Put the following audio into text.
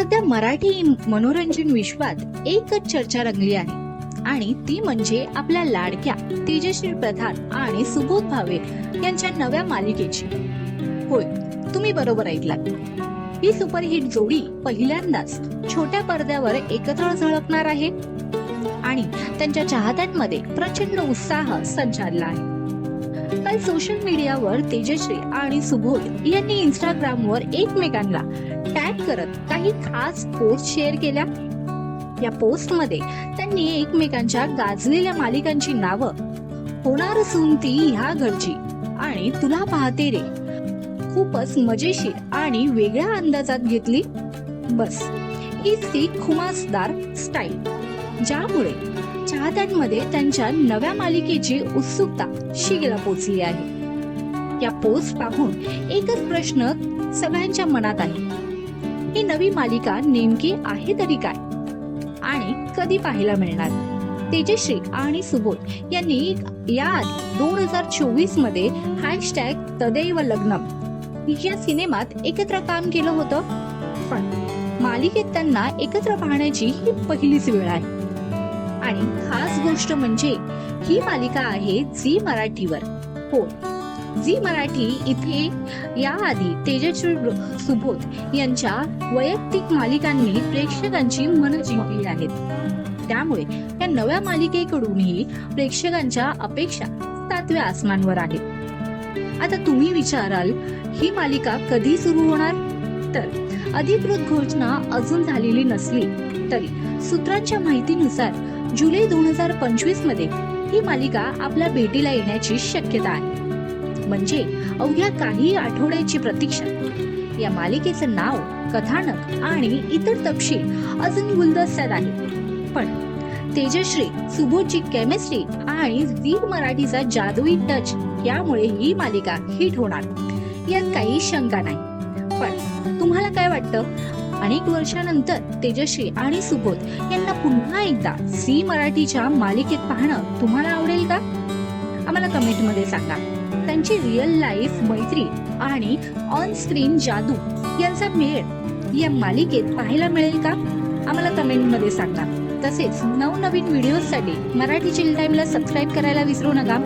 सध्या मराठी मनोरंजन विश्वात एकच चर्चा रंगली आहे. आणि ती म्हणजे आपल्या लाडक्या तेजश्री प्रधान आणि सुबोध भावे यांच्या नव्या मालिकेची. होय तुम्ही बरोबर ऐकलात. ही सुपरहिट जोडी पहिल्यांदाच छोट्या पडद्यावर एकत्र झळकणार आहे. आणि त्यांच्या चाहत्यांमध्ये प्रचंड उत्साह संचारला आहे. काल सोशल मीडियावर तेजश्री आणि सुबोध यांनी इंस्टाग्रामवर एकमेकांना टॅग करत काही खास पोस्ट शेअर केल्या. या पोस्टमध्ये त्यांनी एकमेकांच्या गाजलेल्या मालिकांची नावं होणार असून ती ह्या घरची आणि तुला पाहते रे. खूपच मजेशीर आणि वेगळ्या अंदाजात घेतली. बस हीच ती खुमासदार स्टाईल ज्यामुळे चाहत्यांमध्ये त्यांच्या नव्या मालिकेची उत्सुकता शिगेला पोचली आहे. या पोस्ट पाहून एकच प्रश्न सगळ्यांच्या मनात आहे. ही नवी मालिका नेमकी आहे तरी काय? आणि कधी पाहायला मिळणार? तेजश्री आणि सुबोध यांनी या दोन हजार चोवीसमध्ये हॅशटॅग तदैव लग्नम या सिनेमात एकत्र काम केलं होतं. पण मालिकेत त्यांना एकत्र पाहण्याची ही पहिलीच वेळ आहे. आणि खास गोष्ट म्हणजे ही मालिका आहे झी मराठीवर. हो. झी मराठी इथे याआधी तेजस्वी सुबोध यांच्या वैयक्तिक मालिकांनी प्रेक्षकांची मन जिंकली आहेत. त्यामुळे या नव्या मालिकेकडूनही प्रेक्षकांच्या अपेक्षा सातव्या आसमानवर आहेत. आता तुम्ही विचाराल ही मालिका कधी सुरू होणार? तर अधिकृत घोषणा अजून झालेली नसली तरी सूत्रांच्या माहितीनुसार जुलै दोन हजार पंचवीसमध्ये ही मालिका आपल्या भेटीला येण्याची शक्यता आहे. म्हणजे अवघ्या काही आठवड्याची प्रतीक्षा. या मालिकेचं नाव कथानक आणि इतर तपशील अजून गुलदस्त्यात आहे. पण तेजश्री सुबोधची केमिस्ट्री आणि झी मराठीचा जादुई टच यामुळे ही मालिका हिट होणार. यात काही शंका नाही. पण तुम्हाला काय वाटतं? अनेक वर्षानंतर तेजश्री आणि सुबोध यांना पुन्हा एकदा झी मराठीच्या मालिकेत पाहणं तुम्हाला आवडेल का? आम्हाला कमेंटमध्ये सांगा. त्यांची रिअल लाईफ मैत्री आणि ऑन स्क्रीन जादू यांचा मेळ या मालिकेत पाहायला मिळेल का? आम्हाला कमेंटमध्ये सांगा. तसेच नवनवीन व्हिडिओसाठी मराठी चिल टाईमला सबस्क्राईब करायला विसरू नका.